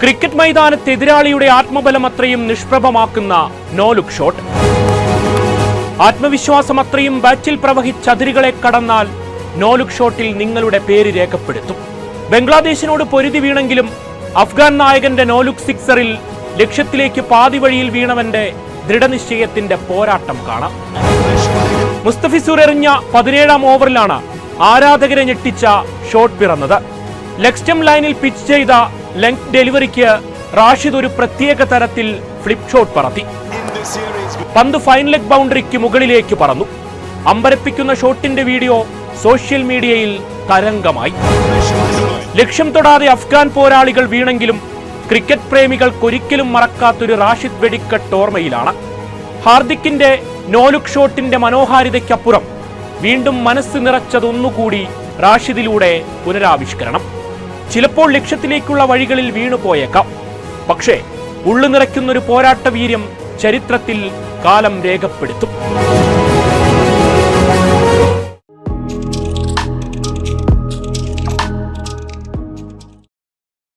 Cricket മൈതാനത്ത് എതിരാളിയുടെ ആത്മബലം അത്രയും നിഷ്പ്രഭമാക്കുന്ന നോ ലുക്ക് ഷോട്ട്. ആത്മവിശ്വാസം അത്രയും ബാറ്റിൽ പ്രവഹിച്ച അതിരുകളെ കടന്നാൽ നോ ലുക്ക് ഷോട്ടിൽ നിങ്ങളുടെ പേര് രേഖപ്പെടുത്തും. ബംഗ്ലാദേശിനോട് പൊരുതി വീണെങ്കിലും അഫ്ഗാൻ നായകന്റെ നോലുക് സിക്സറിൽ ലക്ഷ്യത്തിലേക്ക് പാതി വഴിയിൽ വീണവന്റെ ദൃഢനിശ്ചയത്തിന്റെ പോരാട്ടം കാണാം. മുസ്തഫിസുർ എറിഞ്ഞ പതിനേഴാം ഓവറിലാണ് ആരാധകരെ ഞെട്ടിച്ച ഷോട്ട് പിറന്നത്. ലെക്സ്റ്റം ലൈനിൽ പിച്ച് ചെയ്ത ലെങ്ത് ഡെലിവറിക്ക് റാഷിദ് ഒരു പ്രത്യേക തരത്തിൽ ഫ്ലിപ് ഷോട്ട് പറത്തി. പന്ത് ഫൈൻ ലെഗ് ബൗണ്ടറിക്ക് മുകളിലേക്ക് പറന്നു. അമ്പരപ്പിക്കുന്ന ഷോട്ടിന്റെ വീഡിയോ സോഷ്യൽ മീഡിയയിൽ തരംഗമായി. ലക്ഷ്യം തൊടാതെ അഫ്ഗാൻ പോരാളികൾ വീണെങ്കിലും ക്രിക്കറ്റ് പ്രേമികൾക്കൊരിക്കലും മറക്കാത്തൊരു റാഷിദ് വെടിക്കെട്ട് ഓർമ്മയിലാണ്. ഹാർദിക്കിന്റെ നോലുക് ഷോട്ടിന്റെ മനോഹാരിതയ്ക്കപ്പുറം വീണ്ടും മനസ്സ് നിറച്ചതൊന്നുകൂടി റാഷിദിലൂടെ പുനരാവിഷ്കരണം. ചിലപ്പോൾ ലക്ഷ്യത്തിലേക്കുള്ള വഴികളിൽ വീണുപോയേക്കാം. പക്ഷേ ഉള്ളു നിറയ്ക്കുന്നൊരു പോരാട്ട വീര്യം ചരിത്രത്തിൽ കാലം രേഖപ്പെടുത്തും.